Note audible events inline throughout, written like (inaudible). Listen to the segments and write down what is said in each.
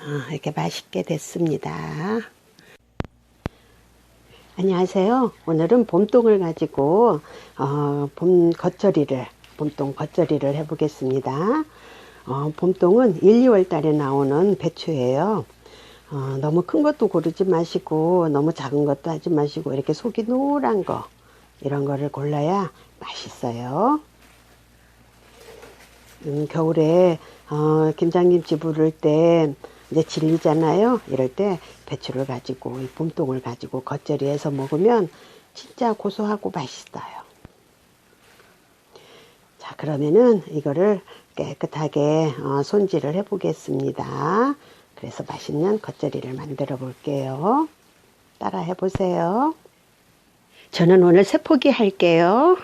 어, 이렇게 맛있게 됐습니다. 안녕하세요. 오늘은 봄동을 가지고 어, 봄 겉절이를 봄동 겉절이를 해보겠습니다. 어, 봄동은 1, 2월 달에 나오는 배추예요. 어, 너무 큰 것도 고르지 마시고 너무 작은 것도 하지 마시고 이렇게 속이 노란 거 이런 거를 골라야 맛있어요. 음, 겨울에 어, 김장김치 부를 때 이제 질리잖아요. 이럴 때 배추를 가지고 이 봄동을 가지고 겉절이해서 먹으면 진짜 고소하고 맛있어요. 자 그러면은 이거를 깨끗하게 어, 손질을 해 보겠습니다. 그래서 맛있는 겉절이를 만들어 볼게요. 따라 해 보세요. 저는 오늘 세포기 할게요.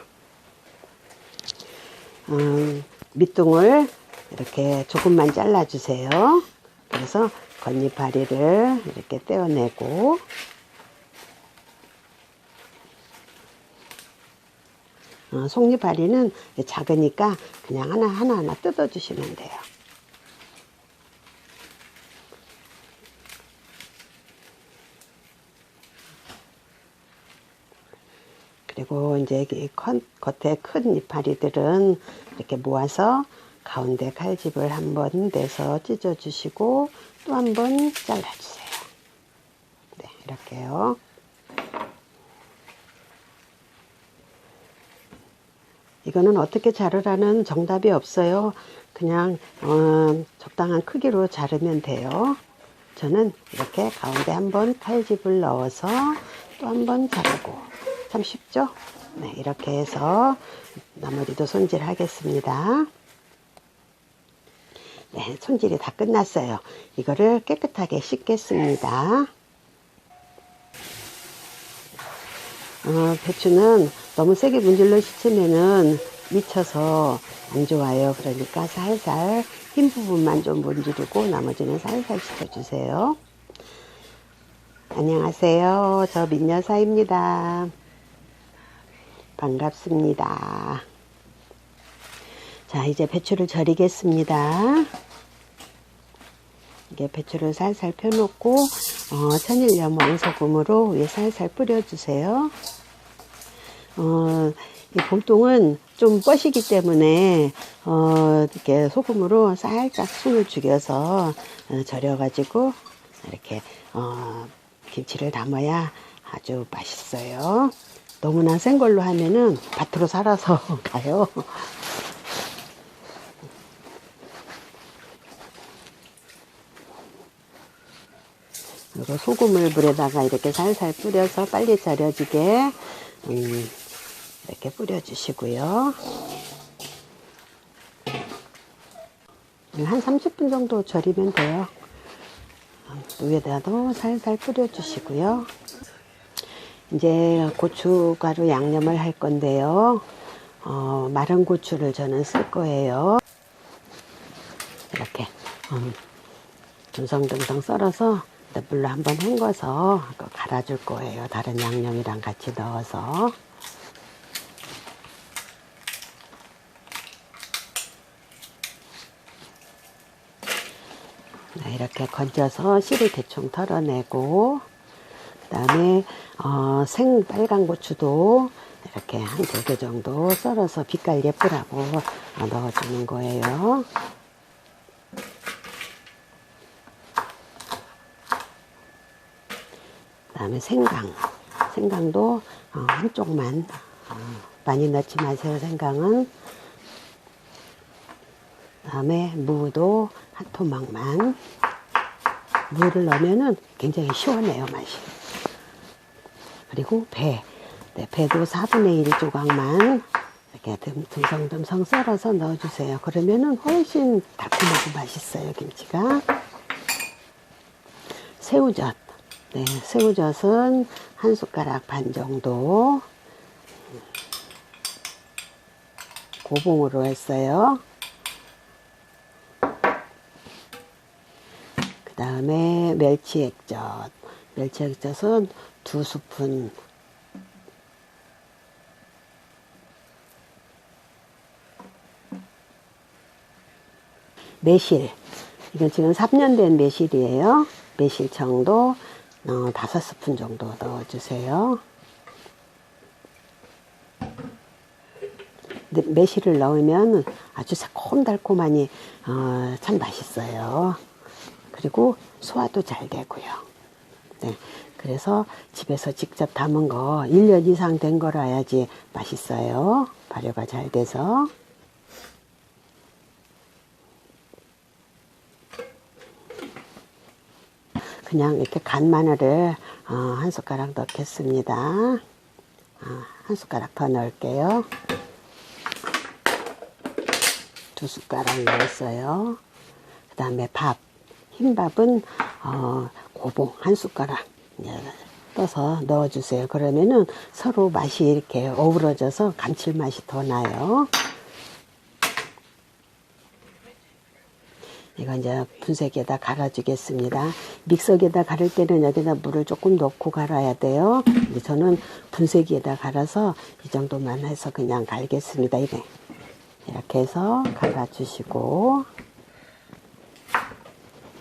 음, 밑둥을 이렇게 조금만 잘라주세요. 그래서 겉잎파리를 이렇게 떼어내고 어, 속잎파리는 작으니까 그냥 하나 하나 하나 뜯어주시면 돼요. 그리고 이제 겉에 큰 이파리들은 이렇게 모아서 가운데 칼집을 한번 내서 찢어주시고 또 한 번 잘라주세요. 네, 이렇게요. 이거는 어떻게 자르라는 정답이 없어요. 그냥 어, 적당한 크기로 자르면 돼요. 저는 이렇게 가운데 한번 칼집을 넣어서 또 한 번 자르고 참 쉽죠? 네, 이렇게 해서 나머지도 손질하겠습니다. 네, 손질이 다 끝났어요. 이거를 깨끗하게 씻겠습니다. 어, 배추는 너무 세게 문질러 씻으면은 미쳐서 안 좋아요. 그러니까 살살 흰 부분만 좀 문지르고 나머지는 살살 씻어주세요. 안녕하세요. 저 민여사입니다. 반갑습니다. 자, 이제 배추를 절이겠습니다. 이게 배추를 살살 펴놓고 어, 천일염 원소금으로 위에 살살 뿌려주세요. 어, 이 봄동은 좀 뻗이기 때문에 어, 이렇게 소금으로 살짝 숨을 죽여서 어, 절여가지고 이렇게 어, 김치를 담아야 아주 맛있어요. 너무나 센 걸로 하면은 밭으로 살아서 (laughs) 가요. 그리고 소금을 물에다가 이렇게 살살 뿌려서 빨리 절여지게 음, 이렇게 뿌려주시고요. 한 30분 정도 절이면 돼요. 위에다도 살살 뿌려주시고요. 이제 고춧가루 양념을 할 건데요. 어, 마른 고추를 저는 쓸 거예요. 이렇게 음, 듬성듬성 썰어서 물로 한번 헹궈서 갈아줄 거예요. 다른 양념이랑 같이 넣어서. 네, 이렇게 건져서 씨를 대충 털어내고 그 다음에 어, 생 빨간 고추도 이렇게 한 두 개 정도 썰어서 빛깔 예쁘라고 넣어주는 거예요. 다음에 생강. 생강도 어, 한쪽만 어, 많이 넣지 마세요. 생강은. 그 다음에 무도 한 토막만. 무를 넣으면은 굉장히 시원해요. 맛이. 그리고 배. 네, 배도 4분의 1 조각만 이렇게 듬성듬성 썰어서 넣어주세요. 그러면은 훨씬 달콤하고 맛있어요. 김치가. 새우젓. 네, 새우젓은 한 숟가락 반 정도 고봉으로 했어요. 그 다음에 멸치 액젓. 멸치 액젓은 두 스푼 매실. 이건 지금 3년 된 매실이에요. 매실 정도 어, 5스푼 정도 넣어주세요. 매실을 넣으면 아주 새콤달콤하니 어, 참 맛있어요. 그리고 소화도 잘 되고요. 네. 그래서 집에서 직접 담은 거 1년 이상 된 거라야지 맛있어요. 발효가 잘 돼서. 그냥 이렇게 간 마늘을 어, 한 숟가락 넣겠습니다. 어, 한 숟가락 더 넣을게요. 두 숟가락 넣었어요. 그 다음에 밥, 흰밥은 어, 고봉 한 숟가락 예, 떠서 넣어주세요. 그러면은 서로 맛이 이렇게 어우러져서 감칠맛이 더 나요. 이거 이제 분쇄기에다 갈아주겠습니다. 믹서기에다 갈을 때는 여기다 물을 조금 넣고 갈아야 돼요. 근데 저는 분쇄기에다 갈아서 이 정도만 해서 그냥 갈겠습니다. 이래. 이렇게 해서 갈아주시고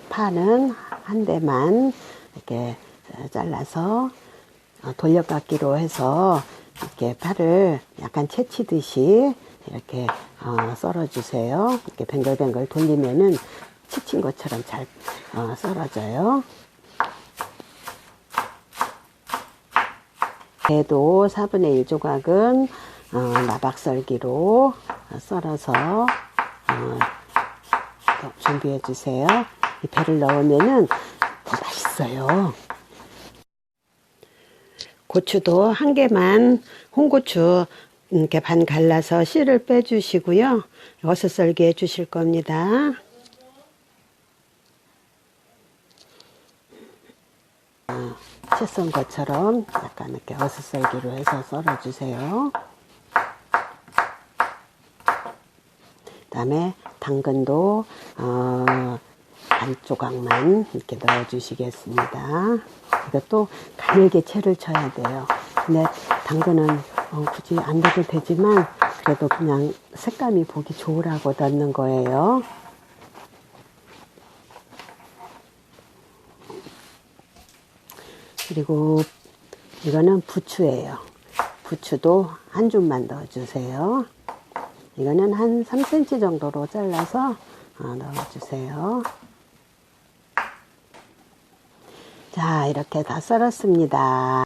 파는 한 대만 이렇게 잘라서 어, 돌려깎기로 해서 이렇게 파를 약간 채치듯이 이렇게 어, 썰어주세요. 이렇게 뱅글뱅글 돌리면은 치친 것처럼 잘 어, 썰어져요. 배도 4분의 1 조각은 어, 나박썰기로 썰어서 어, 준비해 주세요. 이 배를 넣으면은 더 맛있어요. 고추도 한 개만 홍고추 이렇게 반 갈라서 씨를 빼주시고요. 어슷 썰기 해주실 겁니다. 채 썬 것처럼 약간 이렇게 어슷 썰기로 해서 썰어주세요. 그 다음에 당근도 어, 반 조각만 이렇게 넣어주시겠습니다. 이것도 가늘게 채를 쳐야 돼요. 근데 당근은 어, 굳이 안 넣어도 되지만 그래도 그냥 색감이 보기 좋으라고 넣는 거예요. 그리고 이거는 부추예요. 부추도 한 줌만 넣어주세요. 이거는 한 3cm 정도로 잘라서 어, 넣어주세요. 자, 이렇게 다 썰었습니다.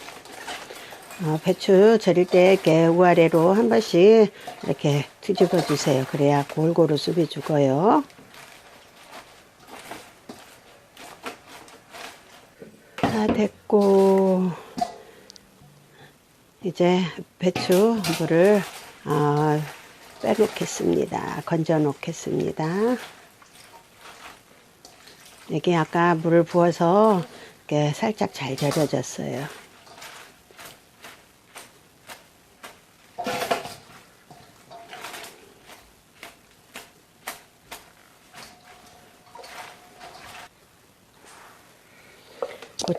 어, 배추 절일 때 이렇게 우아래로 한 번씩 이렇게 뒤집어 주세요. 그래야 골고루 쑥이 죽어요. 다 됐고, 이제 배추 물을 어, 빼놓겠습니다. 건져 놓겠습니다. 여기 아까 물을 부어서 이렇게 살짝 잘 절여졌어요.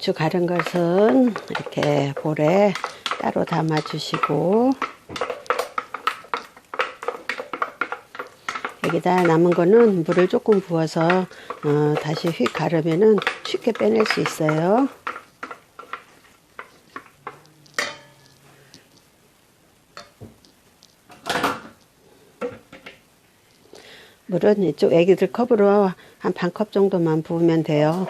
고추 가른 것은 이렇게 볼에 따로 담아 주시고 여기다 남은 거는 물을 조금 부어서 어, 다시 휙 가르면은 쉽게 빼낼 수 있어요. 물은 이쪽 애기들 컵으로 한 반 컵 정도만 부으면 돼요.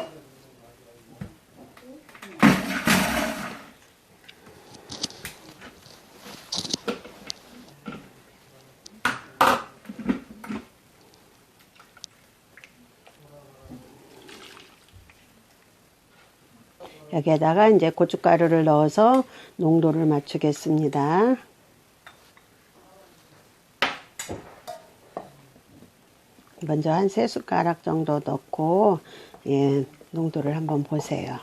여기에다가 이제 고춧가루를 넣어서 농도를 맞추겠습니다. 먼저 한 세 숟가락 정도 넣고 예, 농도를 한번 보세요.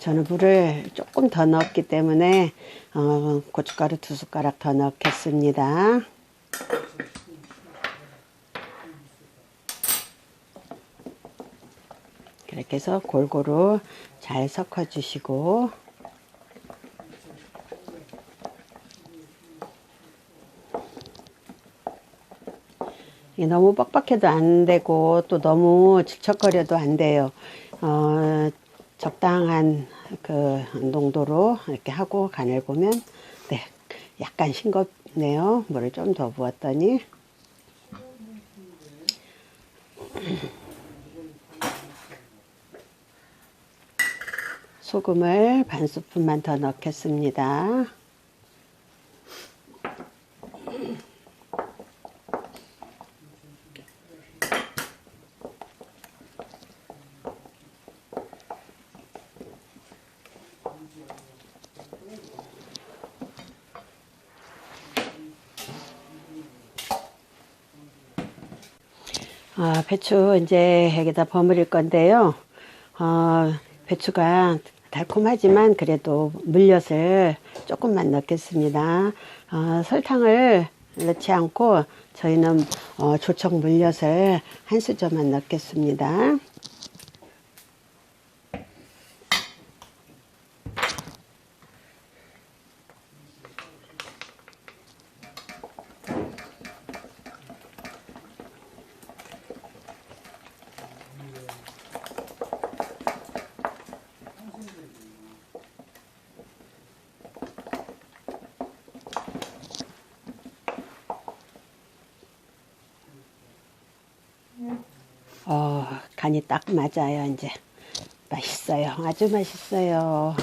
저는 물을 조금 더 넣었기 때문에 어, 고춧가루 두 숟가락 더 넣겠습니다. 그렇게 해서 골고루 잘 섞어 주시고 너무 뻑뻑해도 안 되고 또 너무 질척거려도 안 돼요. 어, 적당한 그 농도로 이렇게 하고 간을 보면 네 약간 싱겁네요. 물을 좀 더 부었더니 소금을 반 스푼만 더 넣겠습니다. 아, 배추 이제 여기다 버무릴 건데요. 어, 배추가 달콤하지만 그래도 물엿을 조금만 넣겠습니다. 어, 설탕을 넣지 않고 저희는 어, 조청 물엿을 한 수저만 넣겠습니다. 어, 간이 딱 맞아요, 이제. 맛있어요. 아주 맛있어요.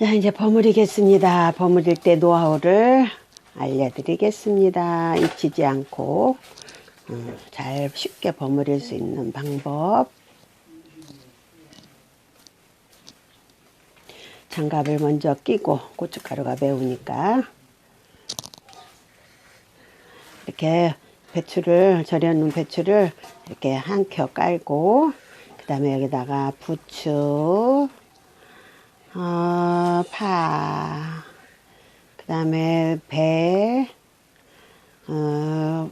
자, 이제 버무리겠습니다. 버무릴 때 노하우를 알려드리겠습니다. 잊히지 않고, 음, 잘 쉽게 버무릴 수 있는 방법. 장갑을 먼저 끼고, 고춧가루가 매우니까. 이렇게 배추를 절여놓은 배추를 이렇게 한 켜 깔고 그 다음에 여기다가 부추 어, 파, 그 다음에 배, 어,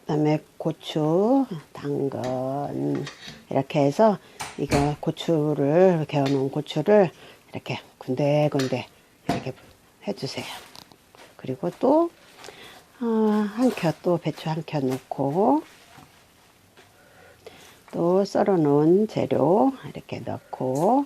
그 다음에 고추, 당근 이렇게 해서 이거 고추를 개어놓은 고추를 이렇게 군데군데 이렇게 해주세요. 그리고 또 어, 한 켜 또 배추 한 켜 넣고 또 썰어 놓은 재료 이렇게 넣고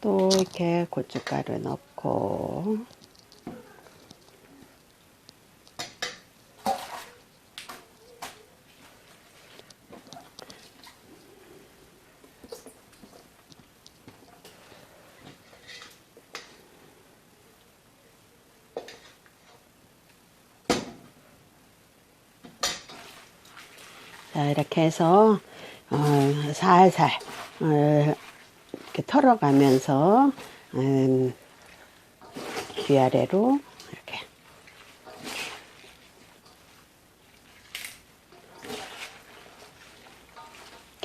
또 이렇게 고춧가루 넣고 자, 이렇게 해서 어, 살살 어, 이렇게 털어가면서 음, 위아래로 이렇게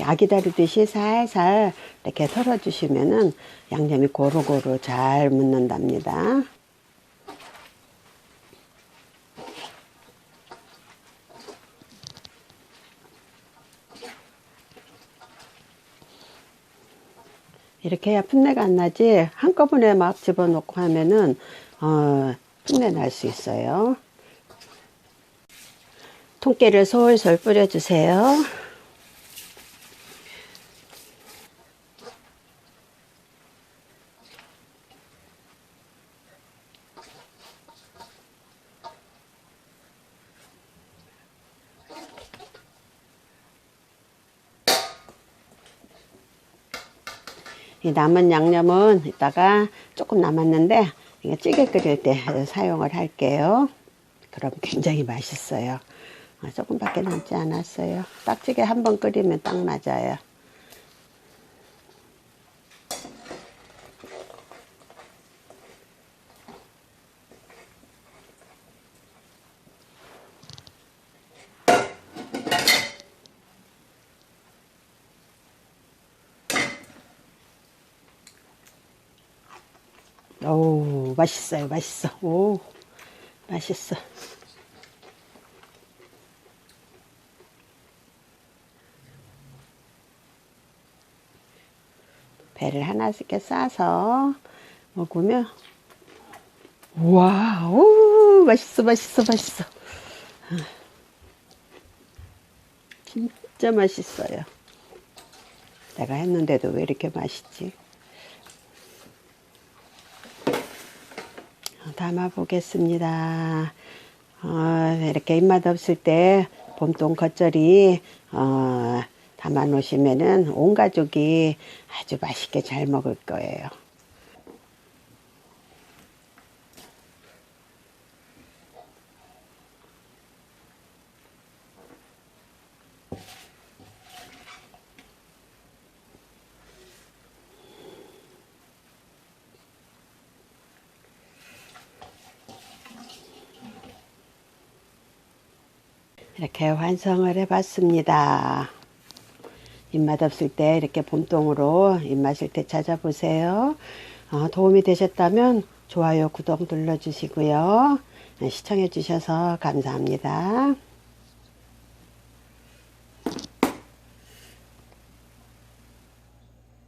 아기 다루듯이 살살 이렇게 털어주시면은 양념이 고루고루 잘 묻는답니다. 이렇게 해야 풋내가 안 나지 한꺼번에 막 집어넣고 하면은 어, 풋내 날 수 있어요. 통깨를 솔솔 뿌려주세요. 이 남은 양념은 이따가 조금 남았는데 이거 찌개 끓일 때 사용을 할게요. 그럼 굉장히 맛있어요. 아, 조금밖에 남지 않았어요. 딱찌개 한 번 끓이면 딱 맞아요. 오, 맛있어요, 맛있어. 오, 맛있어. 배를 하나씩 이렇게 싸서 먹으면 와, 오, 맛있어, 맛있어, 맛있어. 진짜 맛있어요. 내가 했는데도 왜 이렇게 맛있지? 담아 보겠습니다. 어, 이렇게 입맛 없을 때 봄동 겉절이 어, 담아 놓으시면은 온 가족이 아주 맛있게 잘 먹을 거예요. 이렇게 완성을 해봤습니다. 입맛 없을 때 이렇게 봄동으로 입맛일 때 찾아보세요. 어, 도움이 되셨다면 좋아요, 구독 눌러주시고요. 시청해주셔서 감사합니다.